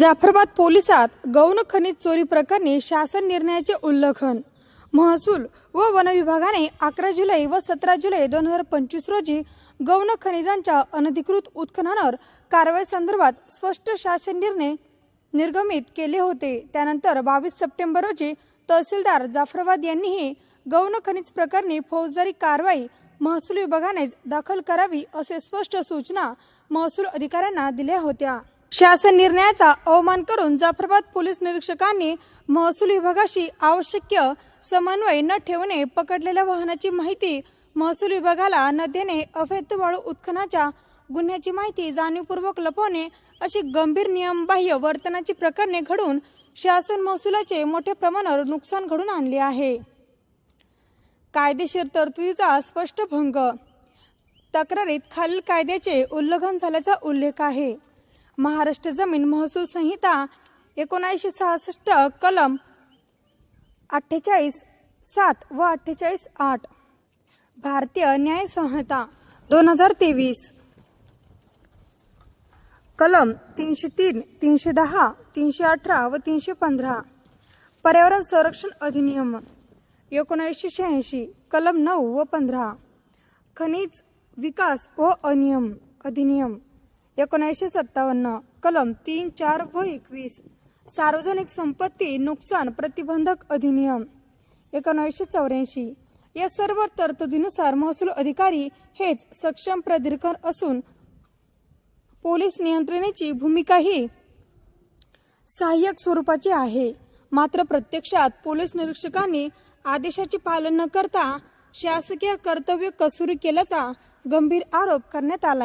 जाफराबाद पोलिसात गौण खनिज चोरी प्रकरणी शासन निर्णयाचे उल्लंघन. महसूल व वन विभागाने अकरा जुलै व सतरा जुलै दोन हजार पंचवीस रोजी गौण खनिजांच्या अनधिकृत उत्खननावर कारवाई संदर्भात स्पष्ट शासन निर्णय निर्गमित केले होते. त्यानंतर बावीस सप्टेंबर रोजी तहसीलदार जाफराबाद यांनीही गौण खनिज प्रकरणी फौजदारी कारवाई महसूल विभागानेच दाखल करावी असे स्पष्ट सूचना महसूल अधिकाऱ्यांना दिल्या होत्या. शासन निर्णयाचा अवमान करून जाफराबाद पोलीस निरीक्षकांनी महसूल विभागाशी आवश्यक समन्वय न ठेवणे पकडलेल्या वाहनाची माहिती महसूल विभागाला न देणे अवैध वाळू उत्खनाच्या गुन्ह्याची माहिती जाणीवपूर्वक लपवणे अशी गंभीर नियमबाह्य वर्तनाची प्रकरणे घडून शासन महसुलाचे मोठ्या प्रमाणावर नुकसान घडून आणले आहे. कायदेशीर तरतुदीचा स्पष्ट भंग. तक्रारीत खालील कायद्याचे उल्लंघन झाल्याचा उल्लेख आहे. महाराष्ट्र जमीन महसूल संहिता एकोणीसशे सहासष्ट कलम अठ्ठेचाळीस सात व अठ्ठेचाळीस आठ. भारतीय न्याय संहिता दोन हजार तेवीस. कलम तीनशे तीन तीनशे दहा तीनशे अठरा व तीनशे पंधरा. पर्यावरण संरक्षण अधिनियम एकोणीसशे शहाऐंशी कलम नऊ व पंधरा. खनिज विकास व अनियम अधिनियम. एकोणीसशे सत्तावन्न कलम तीन चार व एकवीस. सार्वजनिक संपत्ती नुकसान प्रतिबंधक अधिनियम. एकोणीसशे चौऱ्याऐंशी. या सर्व तरतुदीनुसार महसूल अधिकारी हेच सक्षम प्राधिकरण असून पोलीस नियंत्रणेची भूमिकाही सहाय्यक स्वरूपाची आहे. मात्र प्रत्यक्षात पोलीस निरीक्षकांनी आदेशाचे पालन न करता शासकीय कर्तव्य कसुरी केल्याचा गंभीर आरोप करण्यात आला